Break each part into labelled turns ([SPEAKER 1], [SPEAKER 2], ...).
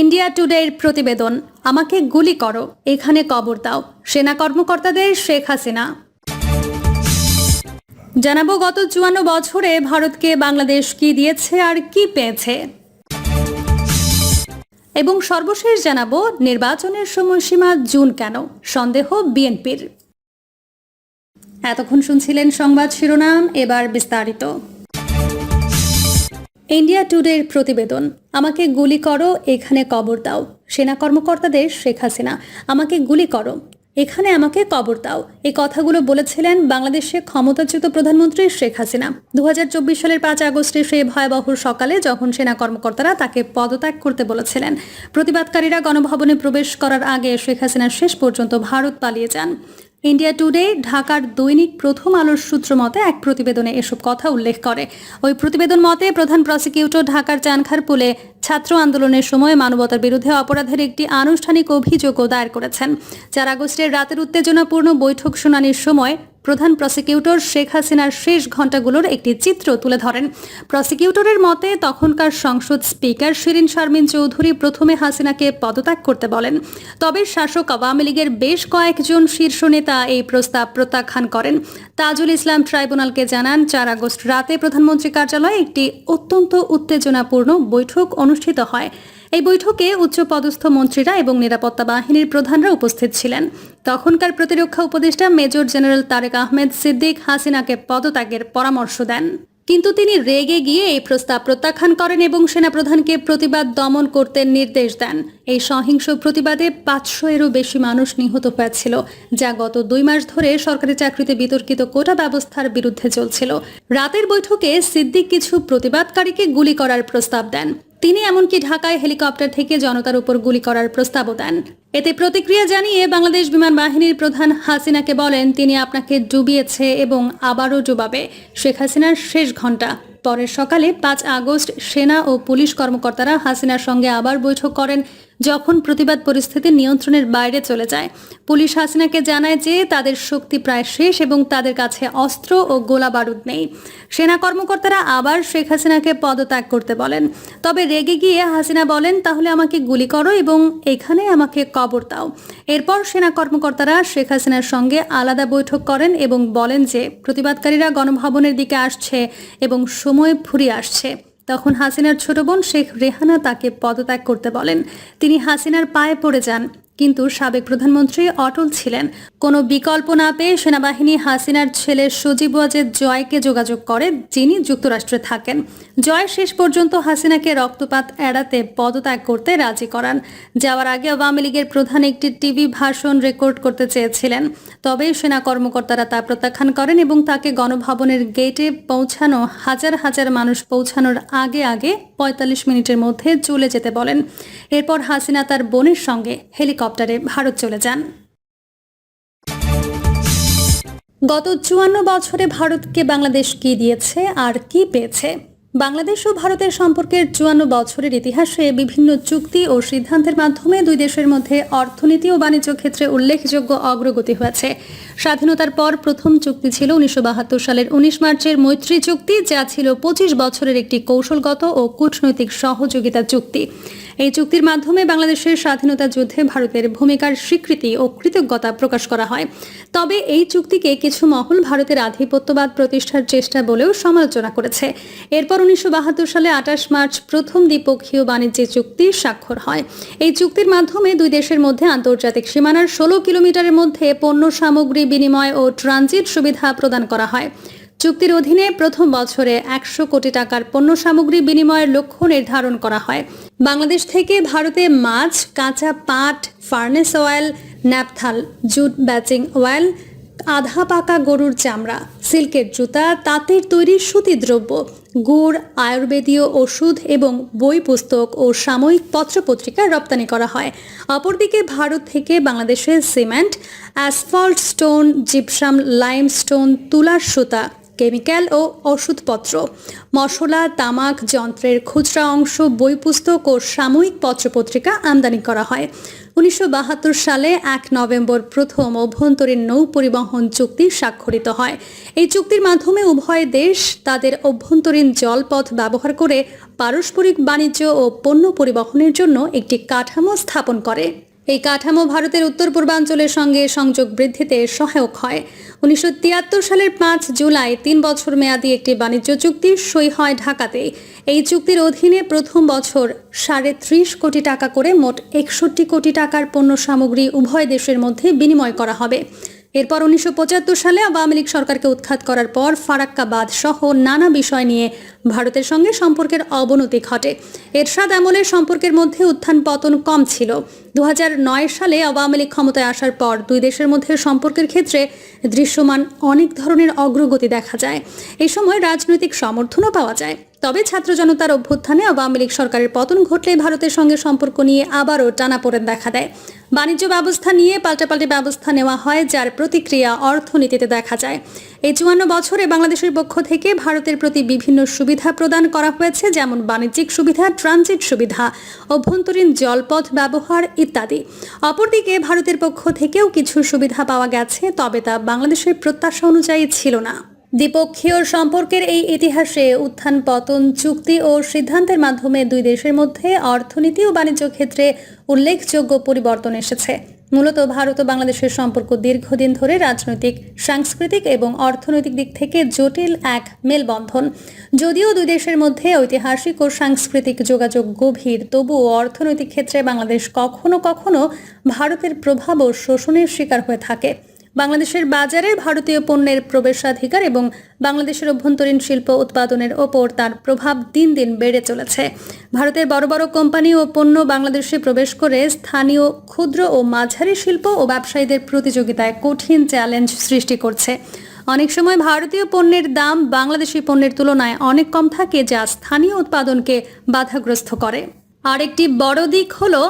[SPEAKER 1] India টুডের প্রতিবেদন, আমাকে গুলি করো, এখানে কবর দাও। সেনা কর্মকর্তাদের শেখ হাসিনা। জানাব গত চুয়ান্ন বছরে ভারতকে বাংলাদেশ কি দিয়েছে আর কি পেয়েছে। এবং সর্বশেষ জানাব নির্বাচনের সময়সীমা জুন কেন? সন্দেহ বিএনপির। এতক্ষণ শুনছিলেন সংবাদ শিরোনাম, এবার বিস্তারিত। ইন্ডিয়া টুডের প্রতিবেদন। আমাকে গুলি করো, এখানে কবর দাও। সেনা কর্মকর্তাদের শেখ হাসিনা, আমাকে গুলি করো। এখানে আমাকে কবর দাও। এই কথাগুলো বলেছিলেন বাংলাদেশে ক্ষমতাচ্যুত প্রধানমন্ত্রী শেখ হাসিনা। দু হাজার চব্বিশ সালের পাঁচ আগস্টে সেই ভয়াবহ সকালে যখন সেনা কর্মকর্তারা তাকে পদত্যাগ করতে বলেছিলেন, প্রতিবাদকারীরা গণভবনে প্রবেশ করার আগে শেখ হাসিনা শেষ পর্যন্ত ভারত পালিয়ে যান। ইন্ডিয়া টুডে ঢাকার দৈনিক প্রথম আলোর সূত্র মতে এক প্রতিবেদনে এসব কথা উল্লেখ করে। ওই প্রতিবেদন মতে প্রধান প্রসিকিউটর ঢাকার চানখারপুলে ছাত্র আন্দোলনের সময় মানবতার বিরুদ্ধে অপরাধের একটি আনুষ্ঠানিক অভিযোগও দায়ের করেছেন। চার আগস্টের রাতের উত্তেজনাপূর্ণ বৈঠক শুনানির সময় প্রধান প্রসিকিউটর শেখ হাসিনার শেষ ঘণ্টাগুলোর একটি চিত্র তুলে ধরেন। প্রসিকিউটরের মতে, তখনকার সংসদ স্পিকার শিরিন শারমিন চৌধুরী প্রথমে হাসিনাকে পদত্যাগ করতে বলেন। তবে শাসক আওয়ামী লীগের বেশ কয়েকজন শীর্ষ নেতা এই প্রস্তাব প্রত্যাখ্যান করেন। তাজুল ইসলাম ট্রাইব্যুনালকে জানান, চার আগস্ট রাতে প্রধানমন্ত্রী কার্যালয়ে একটি অত্যন্ত উত্তেজনাপূর্ণ বৈঠক অনুষ্ঠিত হয়। এই বৈঠকে উচ্চপদস্থ মন্ত্রীরা এবং নিরাপত্তা বাহিনীর প্রধানরা উপস্থিত ছিলেন। তখনকার প্রতিরক্ষা উপদেষ্টা মেজর জেনারেল তারেক আহমেদ সিদ্দিক হাসিনাকে পদত্যাগের পরামর্শ দেন। কিন্তু তিনি রেগে গিয়ে এই প্রস্তাব প্রত্যাখ্যান করেন এবং সেনাপ্রধানকে প্রতিবাদ দমন করতে নির্দেশ দেন। এই সহিংস প্রতিবাদে পাঁচশো এরও বেশি মানুষ নিহত হয়েছিল, যা গত দুই মাস ধরে সরকারি চাকরিতে বিতর্কিত কোটা ব্যবস্থার বিরুদ্ধে চলছিল। রাতের বৈঠকে সিদ্দিক কিছু প্রতিবাদকারীকে গুলি করার প্রস্তাব দেন। তিনি এমনকি ঢাকায় হেলিকপ্টার থেকে জনতার উপর গুলি করার প্রস্তাবও দেন। এতে প্রতিক্রিয়া জানিয়ে বাংলাদেশ বিমান বাহিনীর প্রধান হাসিনাকে বলেন, তিনি আপনাকে ডুবিয়েছে এবং আবারও ডুবাবে। শেখ হাসিনার শেষ ঘণ্টা পরের সকালে পাঁচ আগস্ট সেনা ও পুলিশ কর্মকর্তারা হাসিনার সঙ্গে আবার বৈঠক করেন। যখন প্রতিবাদ পরিস্থিতি নিয়ন্ত্রণের বাইরে চলে যায়, পুলিশ হাসিনাকে জানায় যে তাদের শক্তি প্রায় শেষ এবং তাদের কাছে অস্ত্র ও গোলা বারুদ নেই। সেনা কর্মকর্তারা আবার শেখ হাসিনাকে পদত্যাগ করতে বলেন। তবে রেগে গিয়ে হাসিনা বলেন, তাহলে আমাকে গুলি করো এবং এখানে আমাকে কবর দাও। এরপর সেনা কর্মকর্তারা শেখ হাসিনার সঙ্গে আলাদা বৈঠক করেন এবং বলেন যে প্রতিবাদকারীরা গণভবনের দিকে আসছে এবং সময় ফুরিয়ে আসছে। তখন হাসিনার ছোট বোন শেখ রেহানা তাকে পদত্যাগ করতে বলেন। তিনি হাসিনার পায়ে পড়ে যান। কিন্তু সাবেক প্রধানমন্ত্রী অটল ছিলেন। কোনো বিকল্প না পেয়ে সেনাবাহিনী হাসিনার ছেলে সজীব ওয়াজেদ জয়কে যোগাযোগ করে, যিনি যুক্তরাষ্ট্রে থাকেন। জয় শেষ পর্যন্ত হাসিনাকে রক্তপাত এড়াতে পদত্যাগ করতে রাজি করান। যাওয়ার আগে আওয়ামী লীগের প্রধান একটি টিভি ভাষণ রেকর্ড করতে চেয়েছিলেন। তবে সেনা কর্মকর্তারা তা প্রত্যাখ্যান করেন এবং তাকে গণভবনের গেটে পৌঁছানো হাজার হাজার মানুষ পৌঁছানোর আগে আগে পঁয়তাল্লিশ মিনিটের মধ্যে চলে যেতে বলেন। এরপর হাসিনা তার বোনের সঙ্গে হেলিকপ্টারে ভারত চলে যান। গত চুয়ান্ন বছরে ভারতকে বাংলাদেশ কি দিয়েছে আর কি পেয়েছে? বাংলাদেশ ও ভারতের সম্পর্কের চুয়ান্ন বছরের ইতিহাসে বিভিন্ন চুক্তি ও সিদ্ধান্তের মাধ্যমে দুই দেশের মধ্যে অর্থনীতি ও বাণিজ্য ক্ষেত্রে উল্লেখযোগ্য অগ্রগতি হয়েছে। স্বাধীনতার পর প্রথম চুক্তি ছিল উনিশশো বাহাত্তর সালের উনিশ মার্চের মৈত্রী চুক্তি, যা ছিল পঁচিশ বছরের একটি কৌশলগত ও কূটনৈতিক সহযোগিতা চুক্তি। এই চুক্তির মাধ্যমে বাংলাদেশের স্বাধীনতা যুদ্ধে ভারতের ভূমিকার স্বীকৃতি ও কৃতজ্ঞতা প্রকাশ করা হয়। তবে এই চুক্তিকে কিছু মহল ভারতের আধিপত্যবাদ প্রতিষ্ঠার চেষ্টা বলেও সমালোচনা করেছে। এরপর উনিশশো বাহাত্তর সালে আঠাশ মার্চ প্রথম দ্বিপক্ষীয় বাণিজ্য চুক্তি স্বাক্ষর হয়। এই চুক্তির মাধ্যমে দুই দেশের মধ্যে আন্তর্জাতিক সীমানার ষোলো কিলোমিটারের মধ্যে পণ্য সামগ্রী বিনিময় ও ট্রানজিট সুবিধা প্রদান করা হয়। চুক্তির অধীনে প্রথম বছরে একশো কোটি টাকার পণ্য সামগ্রী বিনিময়ের লক্ষ্য নির্ধারণ করা হয়। বাংলাদেশ থেকে ভারতে মাছ, কাঁচা পাট, furnace oil, naphtha, jute batching oil আধা পাকা গরুর চামড়া, সিল্কের জুতা, তাঁতের তৈরি সুতি দ্রব্য, গুড়, আয়ুর্বেদীয় ওষুধ এবং বই পুস্তক ও সাময়িক পত্রপত্রিকা রপ্তানি করা হয়। অপরদিকে ভারত থেকে বাংলাদেশে cement, asphalt stone, gypsum lime stone তুলার সুতা কেমিক্যাল ও ওষুধপত্র, মশলা, তামাক, যন্ত্রের খুচরা অংশ বই পুস্তক ও সাময়িক পত্রপত্রিকা আমদানি করা হয়। উনিশশো বাহাত্তর সালে এক নভেম্বর প্রথম অভ্যন্তরীণ নৌ পরিবহন চুক্তি স্বাক্ষরিত হয়। এই চুক্তির মাধ্যমে উভয় দেশ তাদের অভ্যন্তরীণ জলপথ ব্যবহার করে পারস্পরিক বাণিজ্য ও পণ্য পরিবহনের জন্য একটি কাঠামো স্থাপন করে। এই কাঠামো ভারতের উত্তর পূর্বাঞ্চলের সঙ্গে সংযোগ বৃদ্ধিতে সহায়ক হয়। উনিশশো তিয়াত্তর সালের পাঁচ জুলাই তিন বছর মেয়াদী একটি বাণিজ্য চুক্তি সই হয় ঢাকাতে। এই চুক্তির অধীনে প্রথম বছর সাড়ে ত্রিশ কোটি টাকা করে মোট একষট্টি কোটি টাকার পণ্য সামগ্রী উভয় দেশের মধ্যে বিনিময় করা হবে। এরপর উনিশশো পঁচাত্তর সালে আওয়ামী লীগ সরকারকে উৎখাত করার পর ফারাক্কা বাঁধ সহ নানা বিষয় নিয়ে ভারতের সঙ্গে সম্পর্কের অবনতি ঘটে। এরশাদ আমলের সম্পর্কের মধ্যে উত্থান পতন কম ছিল। দু হাজার নয় সালে আওয়ামী লীগ ক্ষমতায় আসার পর দুই দেশের মধ্যে সম্পর্কের ক্ষেত্রে দৃশ্যমান অনেক ধরনের অগ্রগতি দেখা যায়। এই সময় রাজনৈতিক সমর্থনও পাওয়া যায়। তবে ছাত্র জনতার অভ্যুত্থানে আওয়ামী লীগ সরকারের পতন ঘটলে ভারতের সঙ্গে সম্পর্ক নিয়ে আবারও টানাপোড়েন দেখা দেয়। বাণিজ্য ব্যবস্থা নিয়ে পাল্টাপাল্টি ব্যবস্থা নেওয়া হয়, যার প্রতিক্রিয়া অর্থনীতিতে দেখা যায়। এই চুয়ান্ন বছরে বাংলাদেশের পক্ষ থেকে ভারতের প্রতি বিভিন্ন সুবিধা প্রদান করা হয়েছে, যেমন বাণিজ্যিক সুবিধা, ট্রানজিট সুবিধা, অভ্যন্তরীণ জলপথ ব্যবহার ইত্যাদি। অপরদিকে ভারতের পক্ষ থেকেও কিছু সুবিধা পাওয়া গেছে, তবে তা বাংলাদেশের প্রত্যাশা অনুযায়ী ছিল না। দ্বিপক্ষীয় সম্পর্কের এই ইতিহাসে উত্থান, পতন, চুক্তি ও সিদ্ধান্তের মাধ্যমে দুই দেশের মধ্যে অর্থনীতি ও বাণিজ্য ক্ষেত্রে উল্লেখযোগ্য পরিবর্তন এসেছে। মূলত ভারত ও বাংলাদেশের সম্পর্ক দীর্ঘদিন ধরে রাজনৈতিক, সাংস্কৃতিক এবং অর্থনৈতিক দিক থেকে জটিল এক মেলবন্ধন। যদিও দুই দেশের মধ্যে ঐতিহাসিক ও সাংস্কৃতিক যোগাযোগ গভীর, তবুও অর্থনৈতিক ক্ষেত্রে বাংলাদেশ কখনো কখনো ভারতের প্রভাব ও শোষণের শিকার হয়ে থাকে। বাংলাদেশের বাজারে ভারতীয় পণ্যের প্রবেশাধিকার এবং বাংলাদেশের অভ্যন্তরীণ শিল্প উৎপাদনের ওপর তার প্রভাব দিন দিন বেড়ে চলেছে। ভারতের বড় বড় কোম্পানি ও পণ্য বাংলাদেশে প্রবেশ করে স্থানীয় ক্ষুদ্র ও মাঝারি শিল্প ও ব্যবসায়ীদের প্রতিযোগিতায় কঠিন চ্যালেঞ্জ সৃষ্টি করছে। অনেক সময় ভারতীয় পণ্যের দাম বাংলাদেশি পণ্যের তুলনায় অনেক কম থাকে, যা স্থানীয় উৎপাদনকে বাধাগ্রস্ত করে। আরেকটি বড় দিক হলো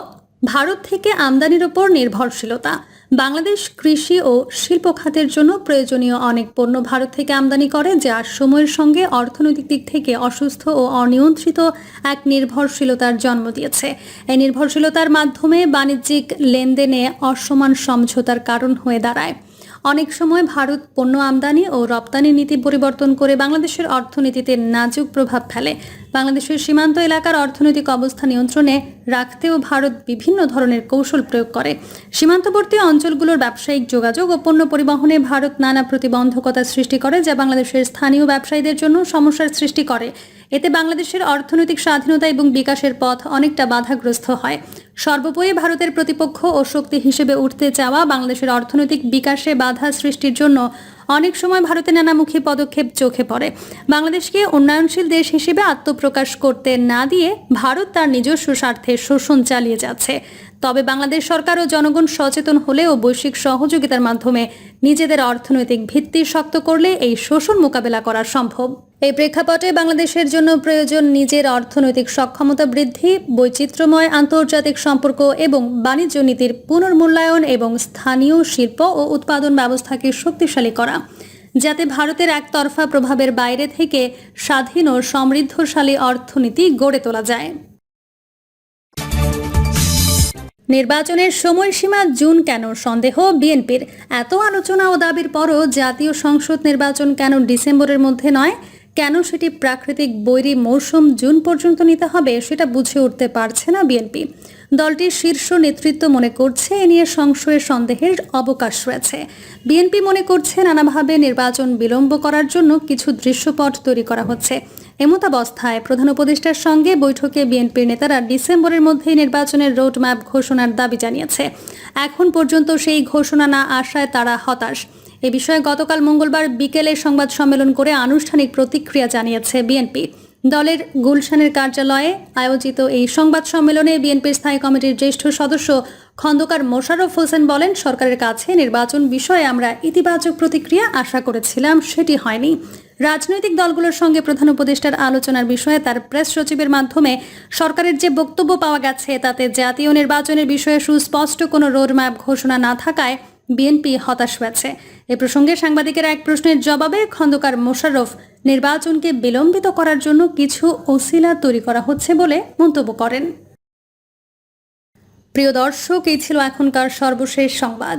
[SPEAKER 1] ভারত থেকে আমদানির ওপর নির্ভরশীলতা। বাংলাদেশ কৃষি ও শিল্প খাতের জন্য প্রয়োজনীয় অনেক পণ্য ভারত থেকে আমদানি করে যা সময়ের সঙ্গে অর্থনৈতিক দিক থেকে অসুস্থ ও অনিয়ন্ত্রিত এক নির্ভরশীলতার জন্ম দিয়েছে। এই নির্ভরশীলতার মাধ্যমে বাণিজ্যিক লেনদেনে অসমান সমঝোতার কারণ হয়ে দাঁড়ায়। অনেক সময় ভারত পণ্য আমদানি ও রপ্তানি নীতি পরিবর্তন করে বাংলাদেশের অর্থনীতিতে নাজুক প্রভাব ফেলে। বাংলাদেশের সীমান্ত এলাকার অর্থনৈতিক অবস্থা নিয়ন্ত্রণে রাখতেও ভারত বিভিন্ন ধরনের কৌশল প্রয়োগ করে। সীমান্তবর্তী অঞ্চলগুলোর ব্যবসায়িক যোগাযোগ ও পণ্য পরিবহনে ভারত নানা প্রতিবন্ধকতা সৃষ্টি করে, যা বাংলাদেশের স্থানীয় ব্যবসায়ীদের জন্য সমস্যার সৃষ্টি করে। এতে বাংলাদেশের অর্থনৈতিক স্বাধীনতা এবং বিকাশের পথ অনেকটা বাধাগ্রস্ত হয়। সর্বোপরি ভারতের প্রতিপক্ষ ও শক্তি হিসেবে উঠতে চাওয়া বাংলাদেশের অর্থনৈতিক বিকাশে বাধা সৃষ্টির জন্য অনেক সময় ভারতে নানামুখী পদক্ষেপ চোখে পড়ে। বাংলাদেশকে উন্নয়নশীল দেশ হিসেবে আত্মপ্রকাশ করতে না দিয়ে ভারত তার নিজস্ব স্বার্থে শোষণ চালিয়ে যাচ্ছে। তবে বাংলাদেশ সরকার ও জনগণ সচেতন হলেও বৈশ্বিক সহযোগিতার মাধ্যমে নিজেদের অর্থনৈতিক ভিত্তি শক্ত করলে এই শোষণ মোকাবেলা করা সম্ভব। এই প্রেক্ষাপটে বাংলাদেশের জন্য প্রয়োজন নিজের অর্থনৈতিক সক্ষমতা বৃদ্ধি, বৈচিত্র্যময় আন্তর্জাতিক সম্পর্ক এবং বাণিজ্য নীতির পুনর্মূল্যায়ন এবং স্থানীয় শিল্প ও উৎপাদন ব্যবস্থাকে শক্তিশালী করা, যাতে ভারতের একতরফা প্রভাবের বাইরে থেকে স্বাধীন ও সমৃদ্ধশালী অর্থনীতি গড়ে তোলা যায়। নির্বাচনের সময়সীমা জুন কেন? সন্দেহ বিএনপির। এত আলোচনা ও দাবির পরও জাতীয় সংসদ নির্বাচন কেন ডিসেম্বরের মধ্যে নয়? কেন সেটি প্রাকৃতিক বৈরী মৌসুম জুন পর্যন্ত নিতে হবে সেটা বুঝে উঠতে পারছে না বিএনপি। দলটির শীর্ষ নেতৃত্ব মনে করছে, এ নিয়ে সংশয়ের সন্দেহের অবকাশ রয়েছে। বিএনপি মনে করছে, নানাভাবে নির্বাচন বিলম্ব করার জন্য কিছু দৃশ্যপট তৈরি করা হচ্ছে। এমতাবস্থায় প্রধান উপদেষ্টার সঙ্গে বৈঠকে বিএনপির নেতারা ডিসেম্বরের মধ্যেই নির্বাচনের রোডম্যাপ ঘোষণার দাবি জানিয়েছে। এখন পর্যন্ত সেই ঘোষণা না আসায় তারা হতাশ। এ বিষয়ে গতকাল মঙ্গলবার বিকেলে সংবাদ সম্মেলন করে আনুষ্ঠানিক প্রতিক্রিয়া জানিয়েছে বিএনপি। দলের গুলশানের কার্যালয়ে আয়োজিত এই সংবাদ সম্মেলনে বিএনপির স্থায়ী কমিটির জ্যেষ্ঠ সদস্য খন্দকার মোশাররফ হোসেন বলেন, সরকারের কাছে নির্বাচন বিষয়ে আমরা ইতিবাচক প্রতিক্রিয়া আশা করেছিলাম, সেটি হয়নি। রাজনৈতিক দলগুলোর সঙ্গে প্রধান উপদেষ্টার আলোচনার বিষয়ে তার প্রেস সচিবের মাধ্যমে সরকারের যে বক্তব্য পাওয়া গেছে, তাতে জাতীয় নির্বাচনের বিষয়ে সুস্পষ্ট কোনো রোডম্যাপ ঘোষণা না থাকায় বিএনপি হতাশ হয়েছে। এ প্রসঙ্গে সাংবাদিকের এক প্রশ্নের জবাবে খন্দকার মোশাররফ, নির্বাচনকে বিলম্বিত করার জন্য কিছু ওসিলা তৈরি করা হচ্ছে বলে মন্তব্য করেন। প্রিয় দর্শক, এই ছিল এখনকার সর্বশেষ সংবাদ।